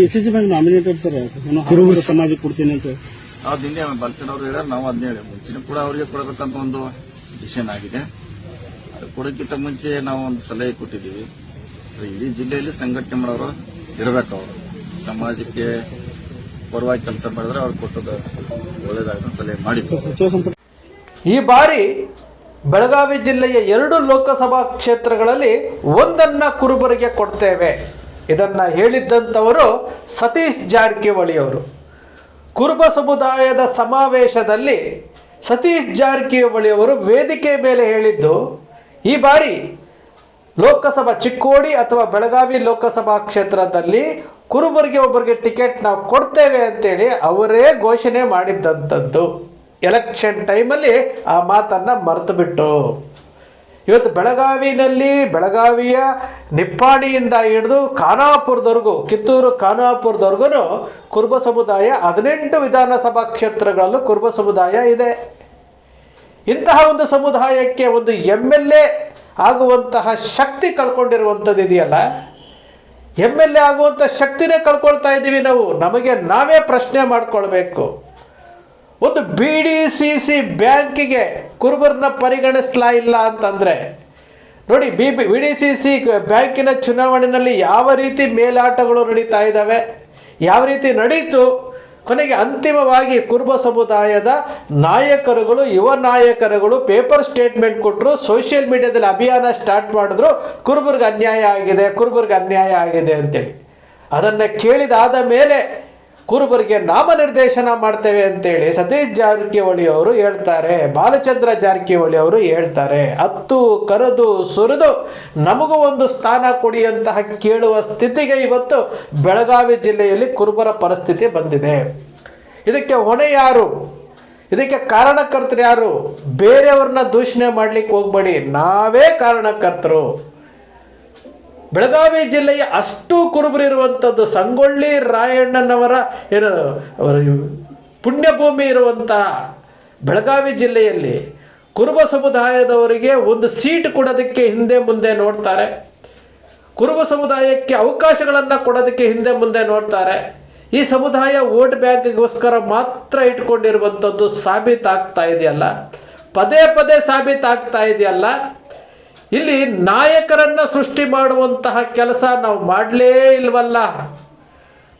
DCC bank nominated sir Kuruba ಸಮಾಜ ಸಮಾಜಕ್ಕೆ ಕೊಡ್ತೀನಿ ಅಂತ. ನಾವು ನಿನ್ನೆ ಬರ್ತೀನಿ ಅವ್ರು ನಾವು ಅದನ್ನೇ ಹೇಳಿ. ಮುಂಚೆನೂ ಕೂಡ ಅವರಿಗೆ ಕೊಡಬೇಕಂತ ಒಂದು ಡಿಸಿಷನ್ ಆಗಿದೆ. ಅದು ಕೊಡೋಕ್ಕಿಂತ ಮುಂಚೆ ನಾವು ಒಂದು ಸಲಹೆ ಕೊಟ್ಟಿದ್ದೀವಿ. ಇಡೀ ಜಿಲ್ಲೆಯಲ್ಲಿ ಸಂಘಟನೆ ಮಾಡೋರು ಇರಬೇಕು ಅವರು. ಸಮಾಜಕ್ಕೆ ಪರವಾಗಿ ಕೆಲಸ ಮಾಡಿದ್ರೆ ಅವ್ರು ಕೊಟ್ಟದ್ದು ಒಳ್ಳೇದಾಗ ಸಲಹೆ ಮಾಡಿದ್ರು. ಈ ಬಾರಿ ಬೆಳಗಾವಿ ಜಿಲ್ಲೆಯ ಎರಡು ಲೋಕಸಭಾ ಕ್ಷೇತ್ರಗಳಲ್ಲಿ ಒಂದನ್ನ ಕುರುಬರಿಗೆ ಕೊಡ್ತೇವೆ. ಇದನ್ನ ಹೇಳಿದ್ದಂಥವರು ಸತೀಶ್ ಜಾರಕಿಹೊಳಿಯವರು. ಕುರುಬ ಸಮುದಾಯದ ಸಮಾವೇಶದಲ್ಲಿ ಸತೀಶ್ ಜಾರಕಿಹೊಳಿಯವರು ವೇದಿಕೆ ಮೇಲೆ ಹೇಳಿದ್ದು, ಈ ಬಾರಿ ಲೋಕಸಭಾ ಚಿಕ್ಕೋಡಿ ಅಥವಾ ಬೆಳಗಾವಿ ಲೋಕಸಭಾ ಕ್ಷೇತ್ರದಲ್ಲಿ ಕುರುಬರಿಗೆ ಒಬ್ಬರಿಗೆ ಟಿಕೆಟ್ ನಾವು ಕೊಡ್ತೇವೆ ಅಂತೇಳಿ ಅವರೇ ಘೋಷಣೆ ಮಾಡಿದ್ದಂಥದ್ದು. ಎಲೆಕ್ಷನ್ ಟೈಮಲ್ಲಿ ಆ ಮಾತನ್ನು ಮರೆತು ಬಿಟ್ಟು ಇವತ್ತು ಬೆಳಗಾವಿನಲ್ಲಿ, ಬೆಳಗಾವಿಯ ನಿಪ್ಪಾಣಿಯಿಂದ ಹಿಡಿದು ಖಾನಾಪುರದವರೆಗೂ, ಕಿತ್ತೂರು ಖಾನಾಪುರದವರೆಗೂ ಕುರುಬ ಸಮುದಾಯ ಹದಿನೆಂಟು ವಿಧಾನಸಭಾ ಕ್ಷೇತ್ರಗಳಲ್ಲೂ ಕುರುಬ ಸಮುದಾಯ ಇದೆ. ಇಂತಹ ಒಂದು ಸಮುದಾಯಕ್ಕೆ ಒಂದು ಎಂ ಎಲ್ ಎ ಆಗುವಂತಹ ಶಕ್ತಿ ಕಳ್ಕೊಂಡಿರುವಂಥದ್ದು ಇದೆಯಲ್ಲ? ಎಂ ಎಲ್ ಎ ಆಗುವಂಥ ಶಕ್ತಿನೇ ಕಳ್ಕೊಳ್ತಾ ಇದ್ದೀವಿ ನಾವು. ನಮಗೆ ನಾವೇ ಪ್ರಶ್ನೆ ಮಾಡ್ಕೊಳ್ಬೇಕು. ಒಂದು ಬಿ ಡಿ ಸಿ ಸಿ ಬ್ಯಾಂಕಿಗೆ ಕುರುಬರನ್ನ ಪರಿಗಣಿಸ್ಲಾ ಇಲ್ಲ ಅಂತಂದರೆ, ನೋಡಿ, B B D C C ಬ್ಯಾಂಕಿನ ಚುನಾವಣೆಯಲ್ಲಿ ಯಾವ ರೀತಿ ಮೇಲಾಟಗಳು ನಡೀತಾ ಇದ್ದಾವೆ, ಯಾವ ರೀತಿ ನಡೀತು, ಕೊನೆಗೆ ಅಂತಿಮವಾಗಿ ಕುರುಬ ಸಮುದಾಯದ ನಾಯಕರುಗಳು, ಯುವ ನಾಯಕರುಗಳು ಪೇಪರ್ ಸ್ಟೇಟ್ಮೆಂಟ್ ಕೊಟ್ಟರು ಸೋಷಿಯಲ್ ಮೀಡಿಯಾದಲ್ಲಿ ಅಭಿಯಾನ ಸ್ಟಾರ್ಟ್ ಮಾಡಿದ್ರು, ಕುರುಬರಿಗೆ ಅನ್ಯಾಯ ಆಗಿದೆ, ಕುರುಬರಿಗೆ ಅನ್ಯಾಯ ಆಗಿದೆ ಅಂತೇಳಿ. ಅದನ್ನು ಕೇಳಿದಾದ ಮೇಲೆ ಕುರುಬರಿಗೆ ನಾಮನಿರ್ದೇಶನ ಮಾಡ್ತೇವೆ ಅಂತೇಳಿ ಸತೀಶ್ ಜಾರಕಿಹೊಳಿ ಅವರು ಹೇಳ್ತಾರೆ, ಬಾಲಚಂದ್ರ ಜಾರಕಿಹೊಳಿ ಅವರು ಹೇಳ್ತಾರೆ, ಹತ್ತು ಕರೆದು ಸುರಿದು ನಮಗೂ ಒಂದು ಸ್ಥಾನ ಕೊಡಿ ಅಂತಹ ಕೇಳುವ ಸ್ಥಿತಿಗೆ ಇವತ್ತು ಬೆಳಗಾವಿ ಜಿಲ್ಲೆಯಲ್ಲಿ ಕುರುಬರ ಪರಿಸ್ಥಿತಿ ಬಂದಿದೆ. ಇದಕ್ಕೆ ಹೊಣೆ ಯಾರು? ಇದಕ್ಕೆ ಕಾರಣಕರ್ತರು ಯಾರು? ಬೇರೆಯವ್ರನ್ನ ದೂಷಣೆ ಮಾಡ್ಲಿಕ್ಕೆ ಹೋಗ್ಬೇಡಿ. ನಾವೇ ಕಾರಣಕರ್ತರು. ಬೆಳಗಾವಿ ಜಿಲ್ಲೆಯ ಅಷ್ಟು ಕುರುಬರಿರುವಂಥದ್ದು ಸಂಗೊಳ್ಳಿ ರಾಯಣ್ಣನವರ ಏನು, ಅವರ ಪುಣ್ಯಭೂಮಿ ಇರುವಂತಹ ಬೆಳಗಾವಿ ಜಿಲ್ಲೆಯಲ್ಲಿ ಕುರುಬ ಸಮುದಾಯದವರಿಗೆ ಒಂದು ಸೀಟ್ ಕೊಡೋದಕ್ಕೆ ಹಿಂದೆ ಮುಂದೆ ನೋಡ್ತಾರೆ. ಕುರುಬ ಸಮುದಾಯಕ್ಕೆ ಅವಕಾಶಗಳನ್ನು ಕೊಡೋದಕ್ಕೆ ಹಿಂದೆ ಮುಂದೆ ನೋಡ್ತಾರೆ. ಈ ಸಮುದಾಯ ವೋಟ್ ಬ್ಯಾಂಕ್ಗೋಸ್ಕರ ಮಾತ್ರ ಇಟ್ಕೊಂಡಿರುವಂಥದ್ದು ಸಾಬೀತಾಗ್ತಾ ಇದೆಯಲ್ಲ? ಪದೇ ಪದೇ ಸಾಬೀತಾಗ್ತಾ ಇದೆಯಲ್ಲ? ಇಲ್ಲಿ ನಾಯಕರನ್ನ ಸೃಷ್ಟಿ ಮಾಡುವಂತಹ ಕೆಲಸ ನಾವು ಮಾಡಲೇ ಇಲ್ವಲ್ಲ.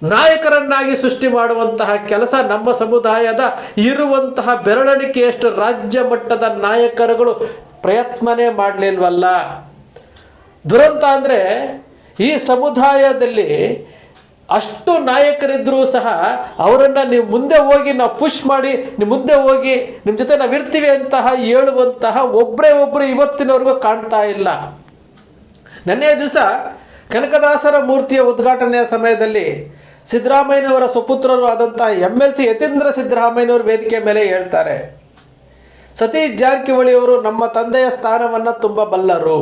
ನಾಯಕರನ್ನಾಗಿ ಸೃಷ್ಟಿ ಮಾಡುವಂತಹ ಕೆಲಸ ನಮ್ಮ ಸಮುದಾಯದ ಇರುವಂತಹ ಬೆರಳಿಕೆಯಷ್ಟು ರಾಜ್ಯ ಮಟ್ಟದ ನಾಯಕರುಗಳು ಪ್ರಯತ್ನನೇ ಮಾಡಲಿಲ್ವಲ್ಲ ದುರಂತ ಅಂದರೆ ಈ ಸಮುದಾಯದಲ್ಲಿ ಅಷ್ಟು ನಾಯಕರಿದ್ದರೂ ಸಹ ಅವರನ್ನು ನೀವು ಮುಂದೆ ಹೋಗಿ ನಾವು ಪುಷ್ ಮಾಡಿ, ನೀವು ಮುಂದೆ ಹೋಗಿ ನಿಮ್ಮ ಜೊತೆ ನಾವು ಇರ್ತೀವಿ ಅಂತಹ ಹೇಳುವಂತಹ ಒಬ್ಬರೇ ಒಬ್ಬರು ಇವತ್ತಿನವರೆಗೂ ಕಾಣ್ತಾ ಇಲ್ಲ. ನೆನ್ನೆ ದಿವಸ ಕನಕದಾಸರ ಮೂರ್ತಿಯ ಉದ್ಘಾಟನೆಯ ಸಮಯದಲ್ಲಿ ಸಿದ್ದರಾಮಯ್ಯನವರ ಸುಪುತ್ರರು ಆದಂತಹ ಎಂ ಎಲ್ ಸಿ ಯತೀಂದ್ರ ಸಿದ್ದರಾಮಯ್ಯನವರು ವೇದಿಕೆ ಮೇಲೆ ಹೇಳ್ತಾರೆ, ಸತೀಶ್ ಜಾರಕಿಹೊಳಿ ಅವರು ನಮ್ಮ ತಂದೆಯ ಸ್ಥಾನವನ್ನು ತುಂಬ ಬಲ್ಲರು.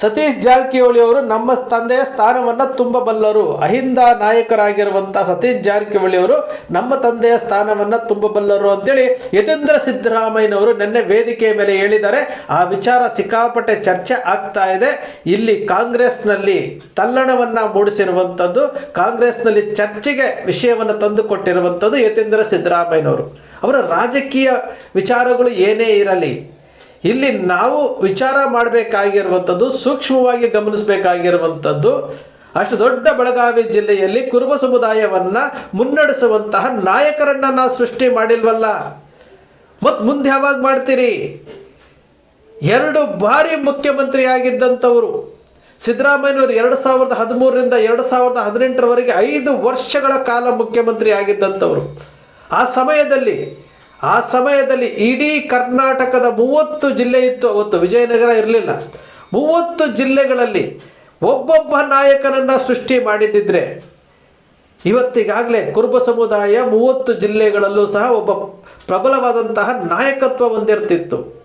ಸತೀಶ್ ಜಾರಕಿಹೊಳಿ ಅವರು ನಮ್ಮ ತಂದೆಯ ಸ್ಥಾನವನ್ನು ತುಂಬಬಲ್ಲರು. ಅಹಿಂದ ನಾಯಕರಾಗಿರುವಂಥ ಸತೀಶ್ ಜಾರಕಿಹೊಳಿ ಅವರು ನಮ್ಮ ತಂದೆಯ ಸ್ಥಾನವನ್ನು ತುಂಬಬಲ್ಲರು ಅಂತೇಳಿ ಯತೀಂದ್ರ ಸಿದ್ದರಾಮಯ್ಯನವರು ನಿನ್ನೆ ವೇದಿಕೆಯ ಮೇಲೆ ಹೇಳಿದ್ದಾರೆ. ಆ ವಿಚಾರ ಸಿಕ್ಕಾಪಟ್ಟೆ ಚರ್ಚೆ ಆಗ್ತಾ ಇದೆ. ಇಲ್ಲಿ ಕಾಂಗ್ರೆಸ್ನಲ್ಲಿ ತಲ್ಲಣವನ್ನು ಮೂಡಿಸಿರುವಂಥದ್ದು ಕಾಂಗ್ರೆಸ್ನಲ್ಲಿ ಚರ್ಚೆಗೆ ವಿಷಯವನ್ನು ತಂದುಕೊಟ್ಟಿರುವಂಥದ್ದು ಯತೀಂದ್ರ ಸಿದ್ದರಾಮಯ್ಯನವರು. ಅವರ ರಾಜಕೀಯ ವಿಚಾರಗಳು ಏನೇ ಇರಲಿ ಇಲ್ಲಿ ನಾವು ವಿಚಾರ ಮಾಡಬೇಕಾಗಿರುವಂಥದ್ದು, ಸೂಕ್ಷ್ಮವಾಗಿ ಗಮನಿಸಬೇಕಾಗಿರುವಂಥದ್ದು, ಅಷ್ಟು ದೊಡ್ಡ ಬೆಳಗಾವಿ ಜಿಲ್ಲೆಯಲ್ಲಿ ಕುರುಬ ಸಮುದಾಯವನ್ನು ಮುನ್ನಡೆಸುವಂತಹ ನಾಯಕರನ್ನು ನಾವು ಸೃಷ್ಟಿ ಮಾಡಿಲ್ವಲ್ಲ? ಮತ್ತು ಮುಂದೆ ಯಾವಾಗ ಮಾಡ್ತೀರಿ? ಎರಡು ಬಾರಿ ಮುಖ್ಯಮಂತ್ರಿ ಆಗಿದ್ದಂಥವರು. ಸಿದ್ದರಾಮಯ್ಯನವರು ಎರಡು ಸಾವಿರದ ಹದಿಮೂರರಿಂದ ಎರಡು ಸಾವಿರದ ಹದಿನೆಂಟರವರೆಗೆ ಐದು ವರ್ಷಗಳ ಕಾಲ ಮುಖ್ಯಮಂತ್ರಿ ಆಗಿದ್ದಂಥವರು. ಆ ಸಮಯದಲ್ಲಿ ಆ ಸಮಯದಲ್ಲಿ ಇಡೀ ಕರ್ನಾಟಕದ ಮೂವತ್ತು ಜಿಲ್ಲೆ ಇತ್ತು, ಅವತ್ತು ವಿಜಯನಗರ ಇರಲಿಲ್ಲ. ಮೂವತ್ತು ಜಿಲ್ಲೆಗಳಲ್ಲಿ ಒಬ್ಬೊಬ್ಬ ನಾಯಕನನ್ನು ಸೃಷ್ಟಿ ಮಾಡಿದ್ದಿದ್ರೆ, ಇವತ್ತಿಗಾಗಲೇ ಕುರುಬ ಸಮುದಾಯ ಮೂವತ್ತು ಜಿಲ್ಲೆಗಳಲ್ಲೂ ಸಹ ಒಬ್ಬ ಪ್ರಬಲವಾದಂತಹ ನಾಯಕತ್ವ ಹೊಂದಿರ್ತಿತ್ತು.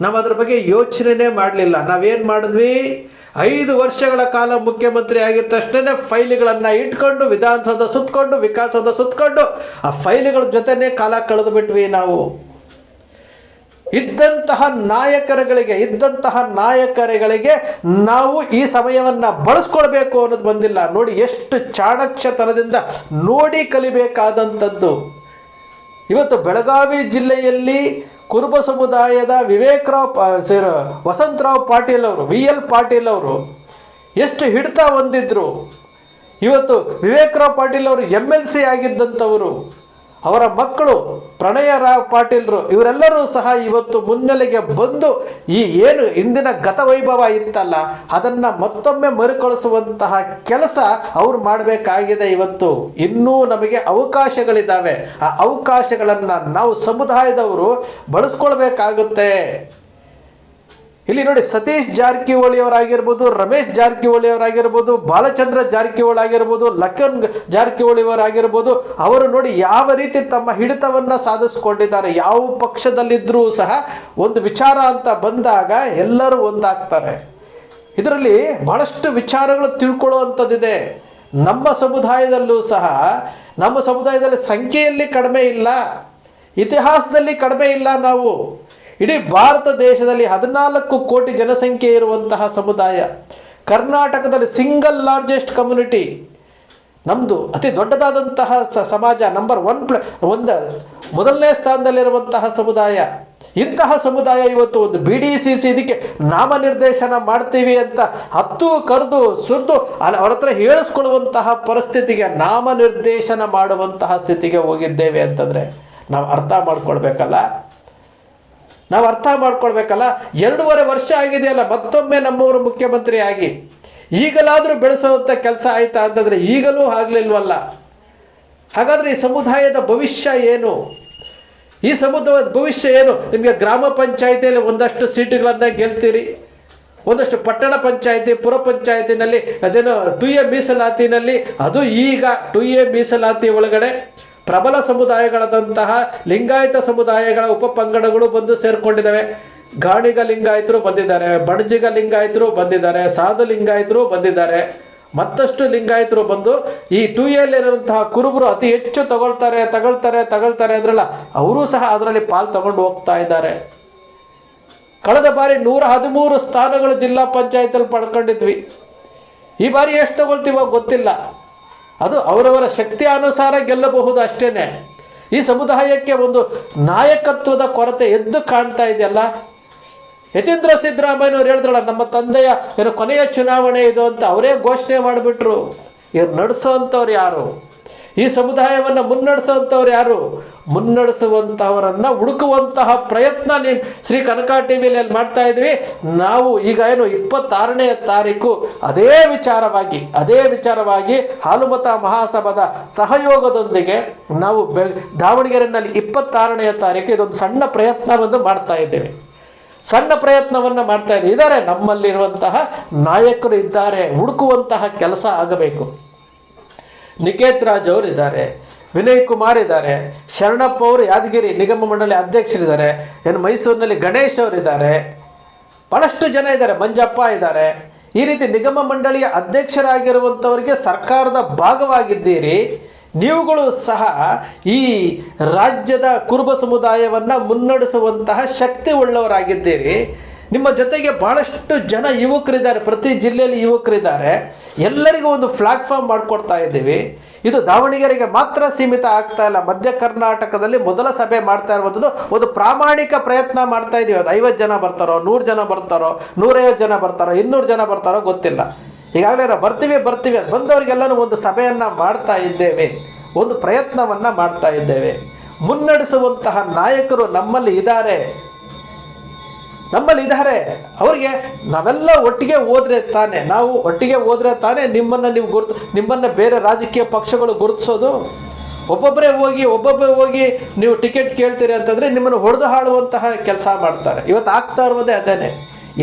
ನಾವು ಅದ್ರ ಬಗ್ಗೆ ಯೋಚನೆನೇ ಮಾಡಲಿಲ್ಲ. ನಾವೇನು ಮಾಡಿದ್ವಿ? ಐದು ವರ್ಷಗಳ ಕಾಲ ಮುಖ್ಯಮಂತ್ರಿ ಆಗಿದ ತಕ್ಷಣನೇ ಫೈಲ್ಗಳನ್ನು ಇಟ್ಕೊಂಡು, ವಿಧಾನಸೌಧ ಸುತ್ತಕೊಂಡು ವಿಕಾಸೌಧ ಸುತ್ತಕೊಂಡು ಆ ಫೈಲ್ಗಳ ಜೊತೆನೇ ಕಾಲ ಕಳೆದು ಬಿಟ್ವಿ ನಾವು. ಇದ್ದಂತಹ ನಾಯಕರುಗಳಿಗೆ ಇದ್ದಂತಹ ನಾಯಕರುಗಳಿಗೆ ನಾವು ಈ ಸಮಯವನ್ನು ಬಳಸ್ಕೊಳ್ಬೇಕು ಅನ್ನೋದು ಬಂದಿಲ್ಲ. ನೋಡಿ ಎಷ್ಟು ಚಾಣಕ್ಷತನದಿಂದ ನೋಡಿ ಕಲಿಬೇಕಾದಂಥದ್ದು. ಇವತ್ತು ಬೆಳಗಾವಿ ಜಿಲ್ಲೆಯಲ್ಲಿ ಕುರುಬ ಸಮುದಾಯದ ವಿವೇಕರಾವ್ ಪಾ, ಸರ್ ವಸಂತರಾವ್ ಪಾಟೀಲ್ ಅವರು ವಿ ಎಲ್ ಪಾಟೀಲ್ ಅವರು, ಎಷ್ಟು ಹಿಡಿತ ಹೊಂದಿದ್ರು. ಇವತ್ತು ವಿವೇಕರಾವ್ ಪಾಟೀಲ್ ಅವರು ಎಂ ಎಲ್ ಸಿ ಆಗಿದ್ದಂಥವರು ಅವರ ಮಕ್ಕಳು ಪ್ರಣಯ ರಾವ್ ಪಾಟೀಲ್ರು, ಇವರೆಲ್ಲರೂ ಸಹ ಇವತ್ತು ಮುನ್ನೆಲೆಗೆ ಬಂದು ಈ ಏನು ಇಂದಿನ ಗತವೈಭವ ಇತ್ತಲ್ಲ, ಅದನ್ನು ಮತ್ತೊಮ್ಮೆ ಮರುಕಳಿಸುವಂತಹ ಕೆಲಸ ಅವ್ರು ಮಾಡಬೇಕಾಗಿದೆ ಇವತ್ತು. ಇನ್ನೂ ನಮಗೆ ಅವಕಾಶಗಳಿದ್ದಾವೆ. ಆ ಅವಕಾಶಗಳನ್ನು ನಾವು ಸಮುದಾಯದವರು ಬಳಸ್ಕೊಳ್ಬೇಕಾಗುತ್ತೆ. ಇಲ್ಲಿ ನೋಡಿ ಸತೀಶ್ ಜಾರಕಿಹೊಳಿ ಅವರಾಗಿರ್ಬೋದು, ರಮೇಶ್ ಜಾರಕಿಹೊಳಿ ಅವರಾಗಿರ್ಬೋದು, ಬಾಲಚಂದ್ರ ಜಾರಕಿಹೊಳಿ ಆಗಿರ್ಬೋದು, ಲಖನ್ ಜಾರಕಿಹೊಳಿ ಅವರಾಗಿರ್ಬೋದು ಅವರು ನೋಡಿ ಯಾವ ರೀತಿ ತಮ್ಮ ಹಿಡಿತವನ್ನು ಸಾಧಿಸ್ಕೊಂಡಿದ್ದಾರೆ, ಯಾವ ಪಕ್ಷದಲ್ಲಿದ್ದರೂ ಸಹ ಒಂದು ವಿಚಾರ ಅಂತ ಬಂದಾಗ ಎಲ್ಲರೂ ಒಂದಾಗ್ತಾರೆ. ಇದರಲ್ಲಿ ಬಹಳಷ್ಟು ವಿಚಾರಗಳು ತಿಳ್ಕೊಳ್ಳುವಂಥದ್ದಿದೆ. ನಮ್ಮ ಸಮುದಾಯದಲ್ಲೂ ಸಹ, ನಮ್ಮ ಸಮುದಾಯದಲ್ಲಿ ಸಂಖ್ಯೆಯಲ್ಲಿ ಕಡಿಮೆ ಇಲ್ಲ, ಇತಿಹಾಸದಲ್ಲಿ ಕಡಿಮೆ ಇಲ್ಲ ನಾವು. ಇಡೀ ಭಾರತ ದೇಶದಲ್ಲಿ ಹದಿನಾಲ್ಕು ಕೋಟಿ ಜನಸಂಖ್ಯೆ ಇರುವಂತಹ ಸಮುದಾಯ. ಕರ್ನಾಟಕದಲ್ಲಿ ಸಿಂಗಲ್ ಲಾರ್ಜೆಸ್ಟ್ ಕಮ್ಯುನಿಟಿ ನಮ್ಮದು ಅತಿ ದೊಡ್ಡದಾದಂತಹ ಸಮಾಜ ನಂಬರ್ ಒನ್ ಒಂದು, ಮೊದಲನೇ ಸ್ಥಾನದಲ್ಲಿರುವಂತಹ ಸಮುದಾಯ. ಇಂತಹ ಸಮುದಾಯ ಇವತ್ತು ಒಂದು ಬಿ ಡಿ ಸಿ ಸಿ ಇದಕ್ಕೆ ನಾಮನಿರ್ದೇಶನ ಮಾಡ್ತೀವಿ ಅಂತ ಹತ್ತು ಕರೆದು ಸುರಿದು ಅವ್ರ ಹತ್ರ ಹೇಳಿಸ್ಕೊಳ್ಳುವಂತಹ ಪರಿಸ್ಥಿತಿಗೆ ನಾಮನಿರ್ದೇಶನ ಮಾಡುವಂತಹ ಸ್ಥಿತಿಗೆ ಹೋಗಿದ್ದೇವೆ ಅಂತಂದರೆ ನಾವು ಅರ್ಥ ಮಾಡ್ಕೊಳ್ಬೇಕಲ್ಲ. ನಾವು ಅರ್ಥ ಮಾಡ್ಕೊಳ್ಬೇಕಲ್ಲ? ಎರಡೂವರೆ ವರ್ಷ ಆಗಿದೆಯಲ್ಲ, ಮತ್ತೊಮ್ಮೆ ನಮ್ಮವರು ಮುಖ್ಯಮಂತ್ರಿ ಆಗಿ ಈಗಲಾದರೂ ಬೆಳೆಸುವಂಥ ಕೆಲಸ ಆಯ್ತಾ ಅಂತಂದರೆ ಈಗಲೂ ಆಗಲಿಲ್ವಲ್ಲ. ಹಾಗಾದರೆ ಈ ಸಮುದಾಯದ ಭವಿಷ್ಯ ಏನು? ಈ ಸಮುದಾಯದ ಭವಿಷ್ಯ ಏನು? ನಿಮಗೆ ಗ್ರಾಮ ಪಂಚಾಯಿತಿಯಲ್ಲಿ ಒಂದಷ್ಟು ಸೀಟುಗಳನ್ನು ಗೆಲ್ತೀರಿ. ಒಂದಷ್ಟು ಪಟ್ಟಣ ಪಂಚಾಯಿತಿ, ಪುರ ಪಂಚಾಯತಿನಲ್ಲಿ, ಅದೇನೋ ಟು ಎ ಮೀಸಲಾತಿನಲ್ಲಿ, ಅದು ಈಗ ಟು ಎ ಮೀಸಲಾತಿ ಒಳಗಡೆ. ಪ್ರಬಲ ಸಮುದಾಯಗಳಾದಂತಹ ಲಿಂಗಾಯತ ಸಮುದಾಯಗಳ ಉಪಪಂಗಡಗಳು ಬಂದು ಸೇರ್ಕೊಂಡಿದ್ದಾವೆ. ಗಾಣಿಗ ಲಿಂಗಾಯತರು ಬಂದಿದ್ದಾರೆ, ಬಣಜಿಗ ಲಿಂಗಾಯತರು ಬಂದಿದ್ದಾರೆ ಸಾಧು ಲಿಂಗಾಯತರು ಬಂದಿದ್ದಾರೆ. ಮತ್ತಷ್ಟು ಲಿಂಗಾಯತರು ಬಂದು ಈ ಟು ಎಲ್ಲಿರುವಂತಹ ಕುರುಬರು ಅತಿ ಹೆಚ್ಚು ತಗೊಳ್ತಾರೆ ತಗೊಳ್ತಾರೆ ತಗೊಳ್ತಾರೆ ಅಂದ್ರಲ್ಲ, ಅವರೂ ಸಹ ಅದರಲ್ಲಿ ಪಾಲ್ ತಗೊಂಡು ಹೋಗ್ತಾ ಇದ್ದಾರೆ. ಕಳೆದ ಬಾರಿ ನೂರ ಹದಿಮೂರು ಸ್ಥಾನಗಳು ಜಿಲ್ಲಾ ಪಂಚಾಯತಲ್ಲಿ ಪಡ್ಕೊಂಡಿದ್ವಿ. ಈ ಬಾರಿ ಎಷ್ಟು ತಗೊಳ್ತೀವೋ ಗೊತ್ತಿಲ್ಲ. ಅದು ಅವರವರ ಶಕ್ತಿ ಅನುಸಾರ ಗೆಲ್ಲಬಹುದು ಅಷ್ಟೇನೆ. ಈ ಸಮುದಾಯಕ್ಕೆ ಒಂದು ನಾಯಕತ್ವದ ಕೊರತೆ ಎದ್ದು ಕಾಣ್ತಾ ಇದೆಯಲ್ಲ? ಯತೀಂದ್ರ ಸಿದ್ದರಾಮಯ್ಯನವ್ರು ಹೇಳಿದ್ರಲ್ಲ, ನಮ್ಮ ತಂದೆಯ ಏನು ಕೊನೆಯ ಚುನಾವಣೆ ಇದು ಅಂತ ಅವರೇ ಘೋಷಣೆ ಮಾಡಿಬಿಟ್ರು. ಇವ್ರು ನಡೆಸೋವಂಥವ್ರು ಯಾರು? ಈ ಸಮುದಾಯವನ್ನು ಮುನ್ನಡೆಸುವಂಥವ್ರು ಯಾರು? ಮುನ್ನಡೆಸುವಂತಹವರನ್ನು ಹುಡುಕುವಂತಹ ಪ್ರಯತ್ನ ನೀನ್ ಶ್ರೀ ಕನಕ ಟಿ ವಿಯಲ್ಲಿ ಮಾಡ್ತಾ ಇದ್ವಿ. ನಾವು ಈಗ ಏನು ಇಪ್ಪತ್ತಾರನೇ ತಾರೀಕು ಅದೇ ವಿಚಾರವಾಗಿ ಅದೇ ವಿಚಾರವಾಗಿ ಹಾಲುಮತ ಮಹಾಸಭಾದ ಸಹಯೋಗದೊಂದಿಗೆ ನಾವು ಬೆ ದಾವಣಗೆರೆನಲ್ಲಿ ಇಪ್ಪತ್ತಾರನೆಯ ತಾರೀಕು ಇದೊಂದು ಸಣ್ಣ ಪ್ರಯತ್ನವನ್ನು ಮಾಡ್ತಾ ಇದ್ದೇವೆ. ಸಣ್ಣ ಪ್ರಯತ್ನವನ್ನು ಮಾಡ್ತಾ ಇದ್ದಾರೆ ನಮ್ಮಲ್ಲಿರುವಂತಹ ನಾಯಕರು ಇದ್ದಾರೆ, ಹುಡುಕುವಂತಹ ಕೆಲಸ ಆಗಬೇಕು. ನಿಕೇತ್ ರಾಜ್ ಅವರು ಇದ್ದಾರೆ, ವಿನಯ್ ಕುಮಾರ್ ಇದ್ದಾರೆ, ಶರಣಪ್ಪ ಅವರು ಯಾದಗಿರಿ ನಿಗಮ ಮಂಡಳಿ ಅಧ್ಯಕ್ಷರಿದ್ದಾರೆ ಏನು ಮೈಸೂರಿನಲ್ಲಿ ಗಣೇಶ್ ಅವರಿದ್ದಾರೆ ಭಾಳಷ್ಟು ಜನ ಇದ್ದಾರೆ, ಮಂಜಪ್ಪ ಇದ್ದಾರೆ. ಈ ರೀತಿ ನಿಗಮ ಮಂಡಳಿಯ ಅಧ್ಯಕ್ಷರಾಗಿರುವಂಥವರಿಗೆ ಸರ್ಕಾರದ ಭಾಗವಾಗಿದ್ದೀರಿ. ನೀವುಗಳು ಸಹ ಈ ರಾಜ್ಯದ ಕುರುಬ ಸಮುದಾಯವನ್ನು ಮುನ್ನಡೆಸುವಂತಹ ಶಕ್ತಿ ಉಳ್ಳವರಾಗಿದ್ದೀರಿ. ನಿಮ್ಮ ಜೊತೆಗೆ ಭಾಳಷ್ಟು ಜನ ಯುವಕರಿದ್ದಾರೆ, ಪ್ರತಿ ಜಿಲ್ಲೆಯಲ್ಲಿ ಯುವಕರಿದ್ದಾರೆ. ಎಲ್ಲರಿಗೂ ಒಂದು ಪ್ಲಾಟ್ಫಾರ್ಮ್ ಮಾಡಿಕೊಡ್ತಾ ಇದ್ದೀವಿ. ಇದು ದಾವಣಗೆರೆಗೆ ಮಾತ್ರ ಸೀಮಿತ ಆಗ್ತಾ ಇಲ್ಲ. ಮಧ್ಯ ಕರ್ನಾಟಕದಲ್ಲಿ ಮೊದಲ ಸಭೆ ಮಾಡ್ತಾ ಇರುವಂಥದ್ದು ಒಂದು ಪ್ರಾಮಾಣಿಕ ಪ್ರಯತ್ನ ಮಾಡ್ತಾ ಇದ್ದೀವಿ ಅದು ಐವತ್ತು ಜನ ಬರ್ತಾರೋ, ನೂರು ಜನ ಬರ್ತಾರೋ, ನೂರೈವತ್ತು ಜನ ಬರ್ತಾರೋ, ಇನ್ನೂರು ಜನ ಬರ್ತಾರೋ ಗೊತ್ತಿಲ್ಲ. ಈಗಾಗಲೇ ನಾವು ಬರ್ತೀವಿ ಬರ್ತೀವಿ ಅದು ಬಂದವರಿಗೆಲ್ಲನೂ ಒಂದು ಸಭೆಯನ್ನು ಮಾಡ್ತಾ ಇದ್ದೇವೆ. ಒಂದು ಪ್ರಯತ್ನವನ್ನು ಮಾಡ್ತಾ ಇದ್ದೇವೆ. ಮುನ್ನಡೆಸುವಂತಹ ನಾಯಕರು ನಮ್ಮಲ್ಲಿ ಇದ್ದಾರೆ. ನಮ್ಮಲ್ಲಿ ಇದ್ದಾರೆ ಅವರಿಗೆ ನಾವೆಲ್ಲ ಒಟ್ಟಿಗೆ ಹೋದ್ರೆ ತಾನೆ, ನಾವು ಒಟ್ಟಿಗೆ ಹೋದ್ರೆ ತಾನೇ ನಿಮ್ಮನ್ನು ನೀವು ಗುರುತು, ನಿಮ್ಮನ್ನು ಬೇರೆ ರಾಜಕೀಯ ಪಕ್ಷಗಳು ಗುರುತಿಸೋದು. ಒಬ್ಬೊಬ್ಬರೇ ಹೋಗಿ ಒಬ್ಬೊಬ್ಬರೇ ಹೋಗಿ ನೀವು ಟಿಕೆಟ್ ಕೇಳ್ತೀರಿ ಅಂತಂದರೆ ನಿಮ್ಮನ್ನು ಹೊಡೆದು ಹಾಳುವಂತಹ ಕೆಲಸ ಮಾಡ್ತಾರೆ. ಇವತ್ತು ಆಗ್ತಾ ಇರುವುದೇ ಅದೇನೆ.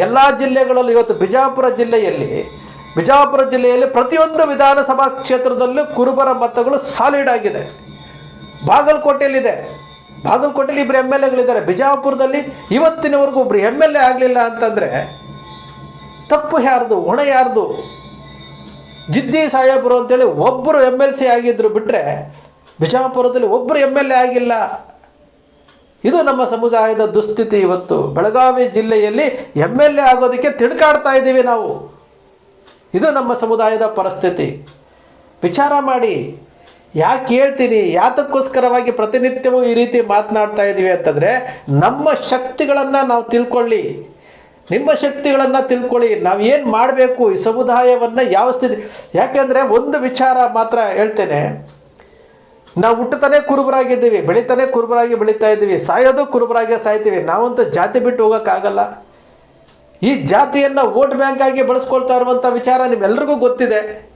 ಎಲ್ಲ ಜಿಲ್ಲೆಗಳಲ್ಲೂ ಇವತ್ತು ಬಿಜಾಪುರ ಜಿಲ್ಲೆಯಲ್ಲಿ ಬಿಜಾಪುರ ಜಿಲ್ಲೆಯಲ್ಲಿ ಪ್ರತಿಯೊಂದು ವಿಧಾನಸಭಾ ಕ್ಷೇತ್ರದಲ್ಲೂ ಕುರುಬರ ಮತಗಳು ಸಾಲಿಡ್ ಆಗಿದೆ. ಬಾಗಲಕೋಟೆಯಲ್ಲಿದೆ. ಬಾಗಲಕೋಟೆಯಲ್ಲಿ ಇಬ್ಬರು ಎಂ ಎಲ್ ಎಗಳಿದ್ದಾರೆ. ಬಿಜಾಪುರದಲ್ಲಿ ಇವತ್ತಿನವರೆಗೂ ಒಬ್ರು ಎಂ ಎಲ್ ಎ ಆಗಲಿಲ್ಲ ಅಂತಂದರೆ ತಪ್ಪು ಯಾರ್ದು, ಹೊಣೆ ಯಾರ್ದು? ಜಿದ್ದಿ ಸಾಹೇಬರು ಅಂತೇಳಿ ಒಬ್ಬರು ಎಂ ಎಲ್ ಸಿ ಆಗಿದ್ರು ಬಿಟ್ಟರೆ ಬಿಜಾಪುರದಲ್ಲಿ ಒಬ್ಬರು ಎಂ ಎಲ್ ಎ ಆಗಿಲ್ಲ. ಇದು ನಮ್ಮ ಸಮುದಾಯದ ದುಸ್ಥಿತಿ ಇವತ್ತು. ಬೆಳಗಾವಿ ಜಿಲ್ಲೆಯಲ್ಲಿ ಎಂ ಎಲ್ ಎ ಆಗೋದಕ್ಕೆ ತಿಣ್ಕಾಡ್ತಾ ಇದ್ದೀವಿ ನಾವು. ಇದು ನಮ್ಮ ಸಮುದಾಯದ ಪರಿಸ್ಥಿತಿ. ವಿಚಾರ ಮಾಡಿ ಯಾಕೆ ಹೇಳ್ತೀನಿ ಯಾತಕ್ಕೋಸ್ಕರವಾಗಿ ಪ್ರತಿನಿತ್ಯವೂ ಈ ರೀತಿ ಮಾತನಾಡ್ತಾ ಇದ್ದೀವಿ ಅಂತಂದರೆ, ನಮ್ಮ ಶಕ್ತಿಗಳನ್ನು ನಾವು ತಿಳ್ಕೊಳ್ಳಿ. ನಿಮ್ಮ ಶಕ್ತಿಗಳನ್ನು ತಿಳ್ಕೊಳ್ಳಿ. ನಾವು ಏನು ಮಾಡಬೇಕು? ಈ ಸಮುದಾಯವನ್ನು ಯಾವ ಸ್ಥಿತಿ, ಯಾಕೆಂದರೆ ಒಂದು ವಿಚಾರ ಮಾತ್ರ ಹೇಳ್ತೇನೆ. ನಾವು ಹುಟ್ಟುತ್ತಾನೆ ಕುರುಬರಾಗಿದ್ದೀವಿ ಬೆಳಿತಾನೆ ಕುರುಬರಾಗಿ ಬೆಳೀತಾ ಇದ್ದೀವಿ ಸಾಯೋದು ಕುರುಬರಾಗೆ ಸಾಯ್ತೀವಿ. ನಾವಂತೂ ಜಾತಿ ಬಿಟ್ಟು ಹೋಗೋಕ್ಕಾಗಲ್ಲ. ಈ ಜಾತಿಯನ್ನು ವೋಟ್ ಬ್ಯಾಂಕ್ ಆಗಿ ಬಳಸ್ಕೊಳ್ತಾ ಇರುವಂಥ ವಿಚಾರ ನಿಮ್ಮೆಲ್ರಿಗೂ ಗೊತ್ತಿದೆ.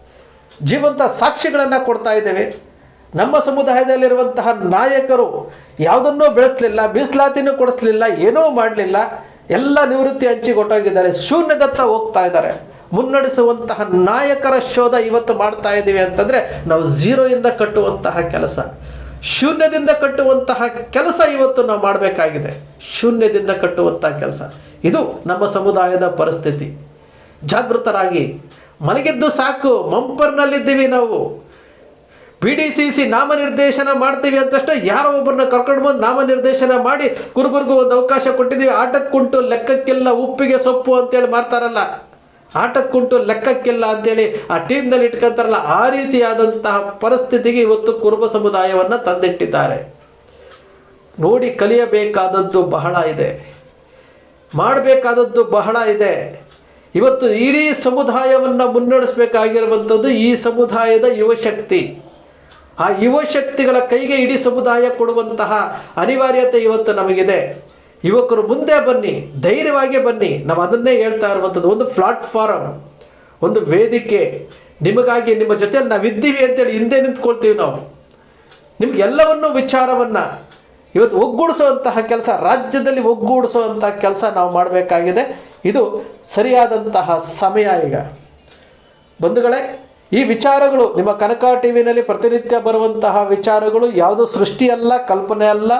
ಜೀವಂತ ಸಾಕ್ಷಿಗಳನ್ನು ಕೊಡ್ತಾ ಇದ್ದೇವೆ. ನಮ್ಮ ಸಮುದಾಯದಲ್ಲಿರುವಂತಹ ನಾಯಕರು ಯಾವುದನ್ನೂ ಬೆಳೆಸಲಿಲ್ಲ, ಮೀಸಲಾತಿನೂ ಕೊಡಿಸ್ಲಿಲ್ಲ, ಏನೂ ಮಾಡಲಿಲ್ಲ. ಎಲ್ಲ ನಿವೃತ್ತಿ ಹಂಚಿಕೊಟ್ಟೋಗಿದ್ದಾರೆ ಶೂನ್ಯದತ್ತ ಹೋಗ್ತಾ ಇದ್ದಾರೆ. ಮುನ್ನಡೆಸುವಂತಹ ನಾಯಕರ ಶೋಧ ಇವತ್ತು ಮಾಡ್ತಾ ಇದ್ದೀವಿ ಅಂತಂದರೆ ನಾವು ಝೀರೋಯಿಂದ ಕಟ್ಟುವಂತಹ ಕೆಲಸ. ಶೂನ್ಯದಿಂದ ಕಟ್ಟುವಂತಹ ಕೆಲಸ ಇವತ್ತು ನಾವು ಮಾಡಬೇಕಾಗಿದೆ. ಶೂನ್ಯದಿಂದ ಕಟ್ಟುವಂತಹ ಕೆಲಸ. ಇದು ನಮ್ಮ ಸಮುದಾಯದ ಪರಿಸ್ಥಿತಿ. ಜಾಗೃತರಾಗಿ ಮಲಗಿದ್ದು ಸಾಕು, ಮಂಪರ್ನಲ್ಲಿದ್ದೀವಿ ನಾವು. ಪಿ ಡಿ ಸಿ ಸಿ ನಾಮನಿರ್ದೇಶನ ಮಾಡ್ತೀವಿ ಅಂತಷ್ಟೇ ಯಾರೋ ಒಬ್ಬರನ್ನ ಕರ್ಕೊಂಡು ಬಂದು ನಾಮನಿರ್ದೇಶನ ಮಾಡಿ ಕುರುಬರಿಗೂ ಒಂದು ಅವಕಾಶ ಕೊಟ್ಟಿದ್ದೀವಿ. ಆಟಕ್ಕುಂಟು ಲೆಕ್ಕಕ್ಕೆಲ್ಲ ಉಪ್ಪಿಗೆ ಸೊಪ್ಪು ಅಂತೇಳಿ ಮಾಡ್ತಾರಲ್ಲ ಆಟಕ್ಕುಂಟು ಲೆಕ್ಕಕ್ಕಿಲ್ಲ ಅಂತೇಳಿ ಆ ಟೀಮ್ನಲ್ಲಿ ಇಟ್ಕೊಂತಾರಲ್ಲ, ಆ ರೀತಿಯಾದಂತಹ ಪರಿಸ್ಥಿತಿಗೆ ಇವತ್ತು ಕುರುಬ ಸಮುದಾಯವನ್ನು ತಂದಿಟ್ಟಿದ್ದಾರೆ. ನೋಡಿ ಕಲಿಯಬೇಕಾದದ್ದು ಬಹಳ ಇದೆ. ಮಾಡಬೇಕಾದದ್ದು ಬಹಳ ಇದೆ. ಇವತ್ತು ಇಡೀ ಸಮುದಾಯವನ್ನು ಮುನ್ನಡೆಸಬೇಕಾಗಿರುವಂಥದ್ದು ಈ ಸಮುದಾಯದ ಯುವಶಕ್ತಿ ಆ ಯುವಶಕ್ತಿಗಳ ಕೈಗೆ ಇಡೀ ಸಮುದಾಯ ಕೊಡುವಂತಹ ಅನಿವಾರ್ಯತೆ ಇವತ್ತು ನಮಗಿದೆ. ಯುವಕರು ಮುಂದೆ ಬನ್ನಿ, ಧೈರ್ಯವಾಗಿ ಬನ್ನಿ. ನಾವು ಅದನ್ನೇ ಹೇಳ್ತಾ ಇರುವಂಥದ್ದು, ಒಂದು ಪ್ಲಾಟ್ಫಾರಮ್ ಒಂದು ವೇದಿಕೆ. ನಿಮಗಾಗಿ ನಿಮ್ಮ ಜೊತೆ ನಾವಿದ್ದೀವಿ ಅಂತೇಳಿ ಹಿಂದೆ ನಿಂತ್ಕೊಳ್ತೀವಿ ನಾವು. ನಿಮಗೆಲ್ಲವನ್ನು ವಿಚಾರವನ್ನು ಇವತ್ತು ಒಗ್ಗೂಡಿಸುವಂತಹ ಕೆಲಸ, ರಾಜ್ಯದಲ್ಲಿ ಒಗ್ಗೂಡಿಸುವಂತಹ ಕೆಲಸ ನಾವು ಮಾಡಬೇಕಾಗಿದೆ. ಇದು ಸರಿಯಾದಂತಹ ಸಮಯ ಈಗ. ಬಂಧುಗಳೇ, ಈ ವಿಚಾರಗಳು ನಿಮ್ಮ ಕನಕ ಟಿ ವಿನಲ್ಲಿ ಪ್ರತಿನಿತ್ಯ ಬರುವಂತಹ ವಿಚಾರಗಳು ಯಾವುದು ಸೃಷ್ಟಿಯಲ್ಲ ಕಲ್ಪನೆ ಅಲ್ಲ,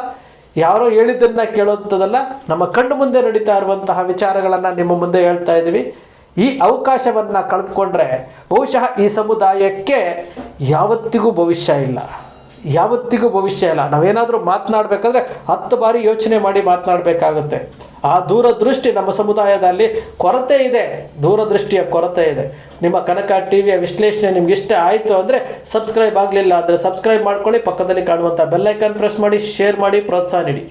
ಯಾರೋ ಹೇಳಿದ್ದನ್ನು ಕೇಳುವಂಥದ್ದಲ್ಲ, ನಮ್ಮ ಕಣ್ಣು ಮುಂದೆ ನಡೀತಾ ಇರುವಂತಹ ವಿಚಾರಗಳನ್ನು ನಿಮ್ಮ ಮುಂದೆ ಹೇಳ್ತಾ ಇದ್ದೀವಿ. ಈ ಅವಕಾಶವನ್ನು ಕಳೆದುಕೊಂಡ್ರೆ ಬಹುಶಃ ಈ ಸಮುದಾಯಕ್ಕೆ ಯಾವತ್ತಿಗೂ ಭವಿಷ್ಯ ಇಲ್ಲ. ಯಾವತ್ತಿಗೂ ಭವಿಷ್ಯ ಇಲ್ಲ. ನಾವೇನಾದರೂ ಮಾತನಾಡಬೇಕಾದ್ರೆ ಹತ್ತು ಬಾರಿ ಯೋಚನೆ ಮಾಡಿ ಮಾತನಾಡಬೇಕಾಗುತ್ತೆ. ಆ ದೂರದೃಷ್ಟಿ ನಮ್ಮ ಸಮುದಾಯದಲ್ಲಿ ಕೊರತೆ ಇದೆ. ದೂರದೃಷ್ಟಿಯ ಕೊರತೆ ಇದೆ. ನಿಮ್ಮ ಕನಕ ಟಿ ವಿಯ ವಿಶ್ಲೇಷಣೆ ನಿಮ್ಗೆ ಇಷ್ಟ ಆಯಿತು ಅಂದರೆ ಸಬ್ಸ್ಕ್ರೈಬ್ ಆಗಲಿಲ್ಲ ಅಂದರೆ ಸಬ್ಸ್ಕ್ರೈಬ್ ಮಾಡ್ಕೊಳ್ಳಿ. ಪಕ್ಕದಲ್ಲಿ ಕಾಣುವಂಥ ಬೆಲ್ಲೈಕನ್ ಪ್ರೆಸ್ ಮಾಡಿ, ಶೇರ್ ಮಾಡಿ, ಪ್ರೋತ್ಸಾಹ ನೀಡಿ.